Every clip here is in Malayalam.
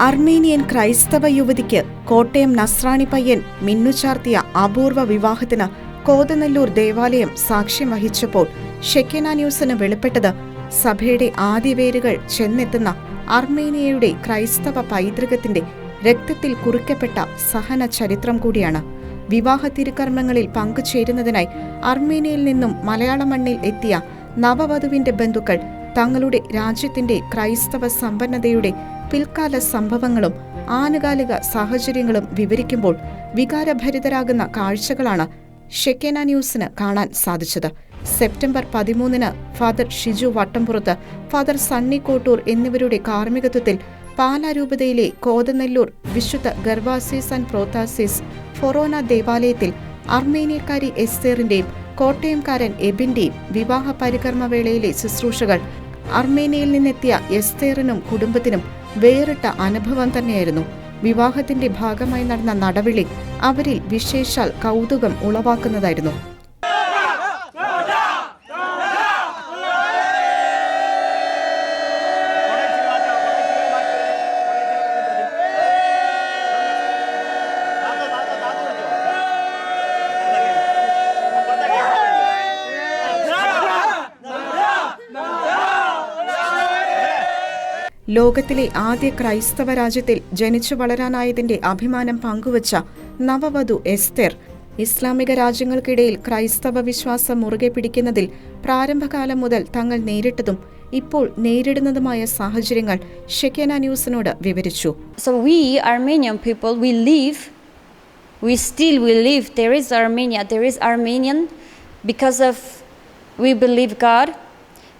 അർമേനിയൻ ക്രൈസ്തവ യുവതിക്ക് കോട്ടയം നസ്രാണി പയ്യൻ മിന്നുചാർത്തിയ അപൂർവ വിവാഹത്തിന് കോതനെല്ലൂർ ദേവാലയം സാക്ഷ്യം വഹിച്ചപ്പോൾ ഷെക്കേന ന്യൂസിന് വെളിപ്പെട്ടത് സഭയുടെ ആദ്യവേരുകൾ ചെന്നെത്തുന്ന അർമേനിയയുടെ ക്രൈസ്തവ പൈതൃകത്തിന്റെ രക്തത്തിൽ കുറിക്കപ്പെട്ട സഹന ചരിത്രം കൂടിയാണ്. വിവാഹ തിരുക്കർമ്മങ്ങളിൽ പങ്കുചേരുന്നതിനായി അർമേനിയയിൽ നിന്നും മലയാള മണ്ണിൽ എത്തിയ നവവധുവിന്റെ ബന്ധുക്കൾ തങ്ങളുടെ രാജ്യത്തിന്റെ ക്രൈസ്തവ സമ്പന്നതയുടെ പിൽക്കാല സംഭവങ്ങളും ആനുകാലിക സാഹചര്യങ്ങളും വിവരിക്കുമ്പോൾ വികാരഭരിതരാകുന്ന കാഴ്ചകളാണ് ഷെക്കേന ന്യൂസിന് കാണാൻ സാധിച്ചത്. സെപ്റ്റംബർ പതിമൂന്നിന് ഫാദർ ഷിജു വട്ടംപുറത്ത് ഫാദർ സണ്ണി കോട്ടൂർ എന്നിവരുടെ കാർമ്മികത്വത്തിൽ പാലാരൂപതയിലെ കോതനെല്ലൂർ വിശുദ്ധ ഗർവാസീസ് ആൻഡ് പ്രോത്താസീസ് ഫൊറോന ദേവാലയത്തിൽ അർമേനിയക്കാരി എസ്തേറിന്റെയും കോട്ടയംകാരൻ എബിന്റെയും വിവാഹ പരികർമ്മവേളയിലെ ശുശ്രൂഷകൾ അർമേനിയയിൽ നിന്നെത്തിയ എസ്തേറിനും കുടുംബത്തിനും വേറിട്ട അനുഭവം തന്നെയായിരുന്നു. വിവാഹത്തിന്റെ ഭാഗമായി നടന്ന നടവിളി അവരിൽ വിശേഷാൽ കൗതുകം ഉളവാക്കുന്നതായിരുന്നു. ലോകത്തിലെ ആദ്യ ക്രൈസ്തവ രാജ്യത്തിൽ ജനിച്ചു വളരാനായതിന്റെ അഭിമാനം പങ്കുവച്ച നവവധു എസ്തേർ ഇസ്ലാമിക രാജ്യങ്ങൾക്കിടയിൽ ക്രൈസ്തവ വിശ്വാസം മുറുകെ പിടിക്കുന്നതിൽ പ്രാരംഭകാലം മുതൽ തങ്ങൾ നേരിട്ടതും ഇപ്പോൾ നേരിടുന്നതുമായ സാഹചര്യങ്ങൾ ഷെക്കേന ന്യൂസിനോട് വിവരിച്ചു. So we Armenian people we we still we because of we believe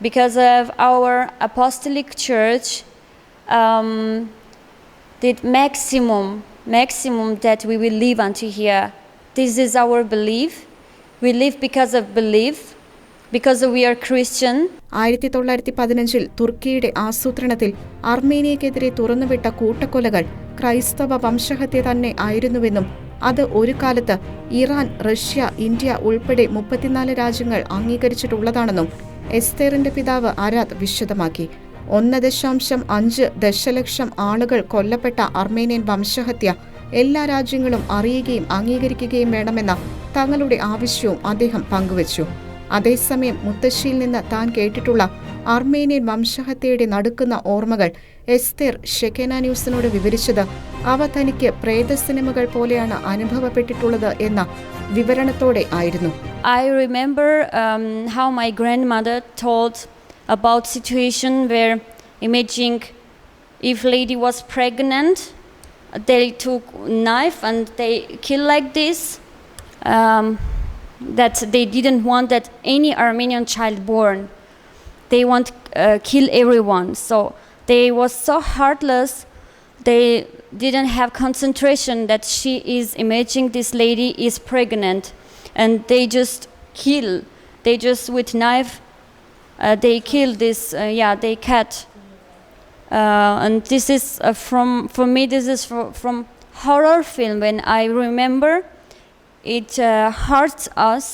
because of our apostolic church um, the maximum maximum that we will live until here. This is our belief. We live because of belief because we are Christian. ആയിരത്തി തൊള്ളായിരത്തി പതിനഞ്ചിൽ തുർക്കിയുടെ ആസൂത്രണത്തിൽ അർമേനിയക്കെതിരെ തുറന്നുവിട്ട കൂട്ടക്കൊലകൾ ക്രൈസ്തവ വംശഹത്യ തന്നെ ആയിരുന്നുവെന്നും അത് ഒരു കാലത്ത് ഇറാൻ റഷ്യ ഇന്ത്യ ഉൾപ്പെടെ മുപ്പത്തിനാല് രാജ്യങ്ങൾ അംഗീകരിച്ചിട്ടുള്ളതാണെന്നും എസ്തേറിന്റെ പിതാവ് അരാദ് വിശദമാക്കി. ഒന്ന് ദശാംശം അഞ്ച് ദശലക്ഷം ആളുകൾ കൊല്ലപ്പെട്ട അർമേനിയൻ വംശഹത്യ എല്ലാ രാജ്യങ്ങളും അറിയുകയും അംഗീകരിക്കുകയും വേണമെന്ന തങ്ങളുടെ ആവശ്യവും അദ്ദേഹം പങ്കുവച്ചു. അതേസമയം മുത്തശ്ശിയിൽ നിന്ന് താൻ കേട്ടിട്ടുള്ള അർമേനിയൻ വംശഹത്യയുടെ നടുക്കുന്ന ഓർമ്മകൾ എസ്തേർ ഷെക്കേന ന്യൂസിനോട് വിവരിച്ചത് അവ തനിക്ക് പ്രേത സിനിമകൾ പോലെയാണ് അനുഭവപ്പെട്ടിട്ടുള്ളത് എന്ന വിവരണത്തോടെ ആയിരുന്നു. I remember how my grandmother told about situation where imaging if lady was pregnant, they took knife and they kill like this. Um, that they didn't want that any Armenian child born. They want uh, kill everyone. So they was so heartless. They didn't have concentration that she is imaging this lady is pregnant, and they just kill. They just with knife. Uh, they kill this. Uh, yeah, they cat. Uh, and this is from for me. This is for, from horror film. When I remember, it uh, hurts us.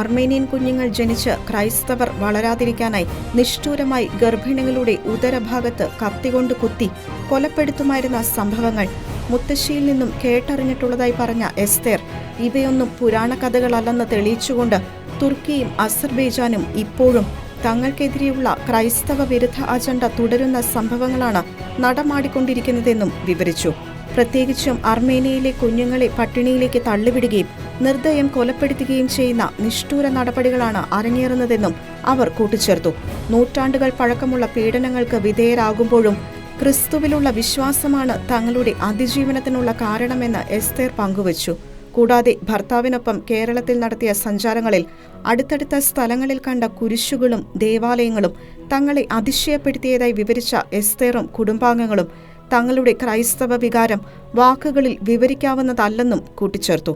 Armenian കുഞ്ഞുങ്ങൾ ജനിച്ച് ക്രൈസ്തവർ വളരാതിരിക്കാനായി നിഷ്ഠൂരമായി ഗർഭിണികളുടെ ഉദരഭാഗത്ത് കത്തികൊണ്ട് കുത്തി കൊലപ്പെടുത്തുമായിരുന്ന സംഭവങ്ങൾ മുത്തശ്ശിയിൽ നിന്നും കേട്ടറിഞ്ഞിട്ടുള്ളതായി പറഞ്ഞ എസ്തേർ ഇവയൊന്നും പുരാണ കഥകളല്ലെന്ന് തെളിയിച്ചുകൊണ്ട് തുർക്കിയും അസർബൈജാനും ഇപ്പോഴും തങ്ങൾക്കെതിരെയുള്ള ക്രൈസ്തവ വിരുദ്ധ അജണ്ട തുടരുന്ന സംഭവങ്ങളാണ് നടമാടിക്കൊണ്ടിരിക്കുന്നതെന്നും വിവരിച്ചു. പ്രത്യേകിച്ചും അർമേനിയയിലെ കുഞ്ഞുങ്ങളെ പട്ടിണിയിലേക്ക് തള്ളിവിടുകയും നിർദ്ദയം കൊലപ്പെടുത്തുകയും ചെയ്യുന്ന നിഷ്ഠൂര നടപടികളാണ് അരങ്ങേറുന്നതെന്നും അവർ കൂട്ടിച്ചേർത്തു. നൂറ്റാണ്ടുകൾ പഴക്കമുള്ള പീഡനങ്ങൾക്ക് വിധേയരാകുമ്പോഴും ക്രിസ്തുവിലുള്ള വിശ്വാസമാണ് തങ്ങളുടെ അതിജീവനത്തിനുള്ള കാരണമെന്ന് എസ്തേർ പങ്കുവച്ചു. കൂടാതെ ഭർത്താവിനൊപ്പം കേരളത്തിൽ നടത്തിയ സഞ്ചാരങ്ങളിൽ അടുത്തടുത്ത സ്ഥലങ്ങളിൽ കണ്ട കുരിശുകളും ദേവാലയങ്ങളും തങ്ങളെ അതിശയപ്പെടുത്തിയതായി വിവരിച്ച എസ്തേറും കുടുംബാംഗങ്ങളും തങ്ങളുടെ ക്രൈസ്തവ വികാരം വാക്കുകളിൽ വിവരിക്കാവുന്നതല്ലെന്നും കൂട്ടിച്ചേർത്തു.